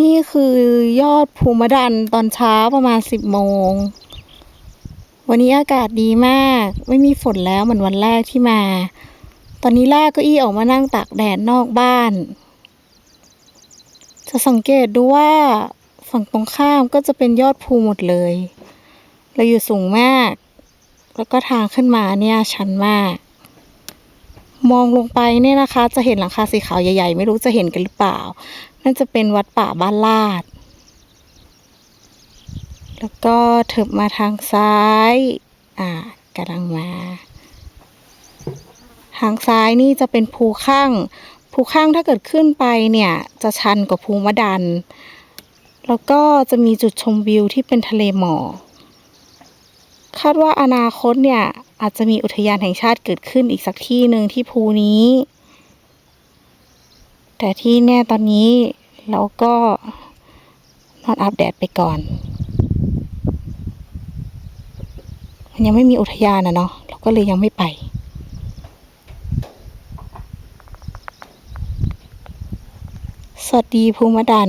นี่คือยอดภูมะดันตอนเช้าประมาณสิบโมง วันนี้อากาศดีมาก ไม่มีฝนแล้วเหมือนวันแรกที่มา ตอนนี้ลากเก็อี้ออกมานั่งตากแดดนอกบ้าน จะสังเกตดูว่าฝั่งตรงข้ามก็จะเป็นยอดภูหมดเลย เราอยู่สูงมาก แล้วก็ทางขึ้นมาเนี่ยชันมาก มองลงไปเนี่ยนะคะ จะเห็นหลังคาสีขาวใหญ่ๆ ไม่รู้จะเห็นกันหรือเปล่า นั่นจะเป็นวัดป่าบ้านลาด แล้วก็เถิบมาทางซ้าย อ่ากำลังมา ทางซ้ายนี่จะเป็นภูข้าง ภูข้างถ้าเกิดขึ้นไปเนี่ย จะชันกว่าภูมะดัน แล้วก็จะมีจุดชมวิวที่เป็นทะเลหมอกคาดว่าอนาคตเนี่ยอาจจะมีอุทยานแห่งชาติเกิดขึ้นอีกสักที่หนึ่งที่ภูนี้ แต่ที่แน่ตอนนี้เราก็นอนอาบแดดไปก่อน มันยังไม่มีอุทยานอะเนาะเราก็เลยยังไม่ไป สวัสดีภูมิดัน